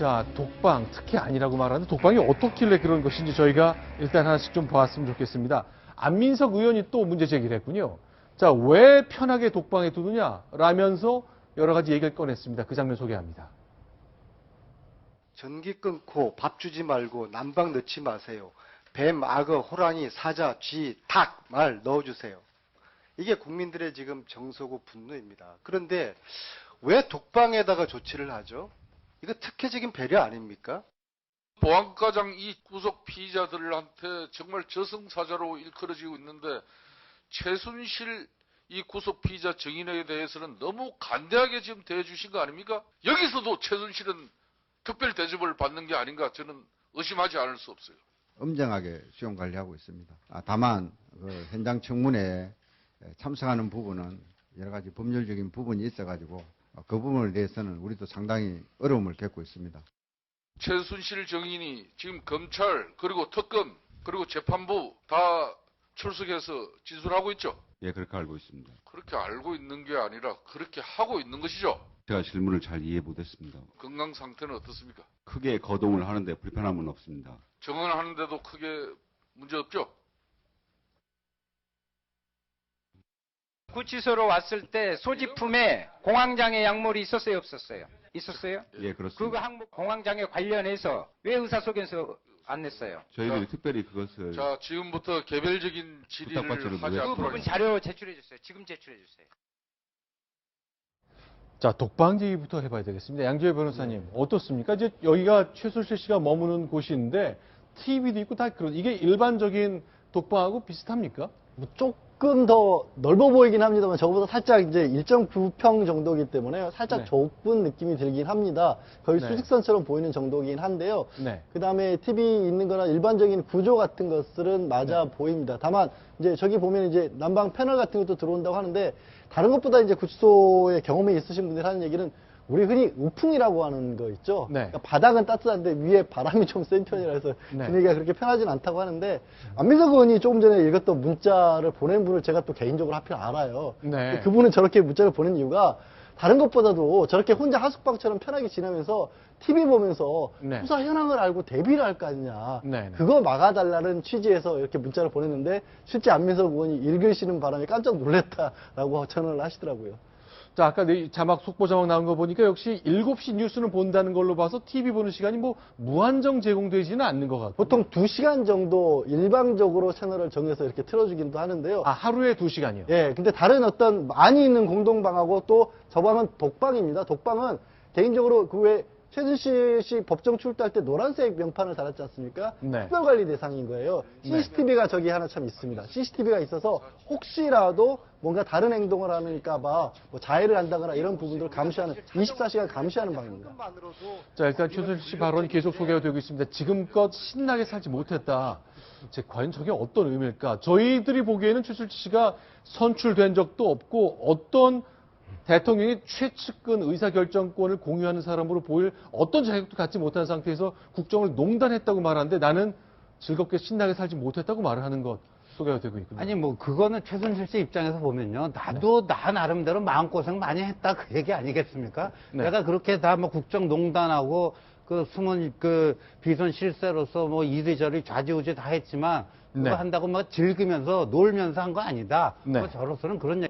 자, 독방, 특히 아니라고 말하는데 독방이 어떻길래 그런 것인지 저희가 일단 하나씩 좀 봐왔으면 좋겠습니다. 안민석 의원이 또 문제 제기를 했군요. 자, 왜 편하게 독방에 두느냐? 라면서 여러 가지 얘기를 꺼냈습니다. 그 장면 소개합니다. 전기 끊고 밥 주지 말고 난방 넣지 마세요. 뱀, 악어, 호랑이, 사자, 쥐, 닭, 말 넣어주세요. 이게 국민들의 지금 정서고 분노입니다. 그런데 왜 독방에다가 조치를 하죠? 이거 특혜적인 배려 아닙니까? 보안과장 이 구속 피의자들한테 정말 저승사자로 일컬어지고 있는데 최순실 이 구속 피의자 정인에 대해서는 너무 간대하게 지금 대해주신 거 아닙니까? 여기서도 최순실은 특별 대접을 받는 게 아닌가 저는 의심하지 않을 수 없어요. 엄정하게 수용 관리하고 있습니다. 아, 다만 그 현장 청문회에 참석하는 부분은 여러 가지 법률적인 부분이 있어가지고 그 부분에 대해서는 우리도 상당히 어려움을 겪고 있습니다. 최순실 정인이 지금 검찰 그리고 특검 그리고 재판부 다 출석해서 진술하고 있죠. 예, 그렇게 알고 있습니다. 그렇게 알고 있는 게 아니라 그렇게 하고 있는 것이죠. 제가 질문을 잘 이해 못했습니다. 건강 상태는 어떻습니까? 크게 거동을 하는데 불편함은 없습니다. 정언하는데도 크게 문제 없죠? 구치소로 왔을 때 소지품에 공황장애 약물이 있었어요, 없었어요? 있었어요? 예, 그 그렇습니다. 항목 공황장애 관련해서 왜 의사소견서 안 냈어요? 저희들이 자, 특별히 그것을 자, 지금부터 개별적인 부탁받지를 질의를 하지 못해요. 그 않도록 부분. 자료 제출해 주세요. 지금 제출해 주세요. 자, 독방 얘기부터 해봐야 되겠습니다. 양지열 변호사님, 어떻습니까? 이제 여기가 최순실 씨가 머무는 곳인데, TV도 있고 다 그런, 이게 일반적인 독방하고 비슷합니까? 뭐 조금 더 넓어 보이긴 합니다만 저보다 살짝 이제 1.9평 정도이기 때문에 살짝 네. 좁은 느낌이 들긴 합니다. 거의 네. 수직선처럼 보이는 정도긴 한데요. 네. 그 다음에 TV 있는 거나 일반적인 구조 같은 것들은 맞아 네. 보입니다. 다만 이제 저기 보면 이제 난방 패널 같은 것도 들어온다고 하는데 다른 것보다 이제 구치소에 경험이 있으신 분들이 하는 얘기는 우리 흔히 우풍이라고 하는 거 있죠. 네. 그러니까 바닥은 따뜻한데 위에 바람이 좀 센 편이라서 네. 분위기가 그렇게 편하진 않다고 하는데 안민석 의원이 조금 전에 읽었던 문자를 보낸 분을 제가 또 개인적으로 하필 알아요. 네. 그분은 저렇게 문자를 보낸 이유가 다른 것보다도 저렇게 혼자 하숙방처럼 편하게 지내면서 TV 보면서 네. 수사 현황을 알고 대비를 할 거 아니냐. 네, 네. 그거 막아달라는 취지에서 이렇게 문자를 보냈는데 실제 안민석 의원이 읽으시는 바람에 깜짝 놀랐다라고 전언을 하시더라고요. 자, 아까 내 자막, 속보 자막 나온 거 보니까 역시 7시 뉴스는 본다는 걸로 봐서 TV 보는 시간이 뭐 무한정 제공되지는 않는 것 같고. 보통 2시간 정도 일방적으로 채널을 정해서 이렇게 틀어주기도 하는데요. 아, 하루에 2시간이요? 예, 근데 다른 어떤 많이 있는 공동방하고 또 저 방은 독방입니다. 독방은 개인적으로 그외 최순실 씨 법정 출두할 때 노란색 명판을 달았지 않습니까? 네. 특별관리 대상인 거예요. CCTV가 저기 하나 참 있습니다. CCTV가 있어서 혹시라도 뭔가 다른 행동을 하니까봐 뭐 자해를 한다거나 이런 부분들을 감시하는 24시간 감시하는 방입니다. 자, 일단 최순실 씨 발언이 계속 소개가 되고 있습니다. 지금껏 신나게 살지 못했다. 제 과연 저게 어떤 의미일까? 저희들이 보기에는 최순실 씨가 선출된 적도 없고 어떤 대통령이 최측근 의사결정권을 공유하는 사람으로 보일 어떤 자격도 갖지 못한 상태에서 국정을 농단했다고 말하는데 나는 즐겁게 신나게 살지 못했다고 말을 하는 것 소개가 되고 있군요. 아니 뭐 그거는 최순실 씨 입장에서 보면요 나도 나 나름대로 마음고생 많이 했다 그 얘기 아니겠습니까 네. 내가 그렇게 다 뭐 국정농단하고 그 숨은 그 비선 실세로서 뭐 이리저리 좌지우지 다 했지만 그거 네. 한다고 막 즐기면서 놀면서 한 거 아니다 네. 뭐 저로서는 그런 얘기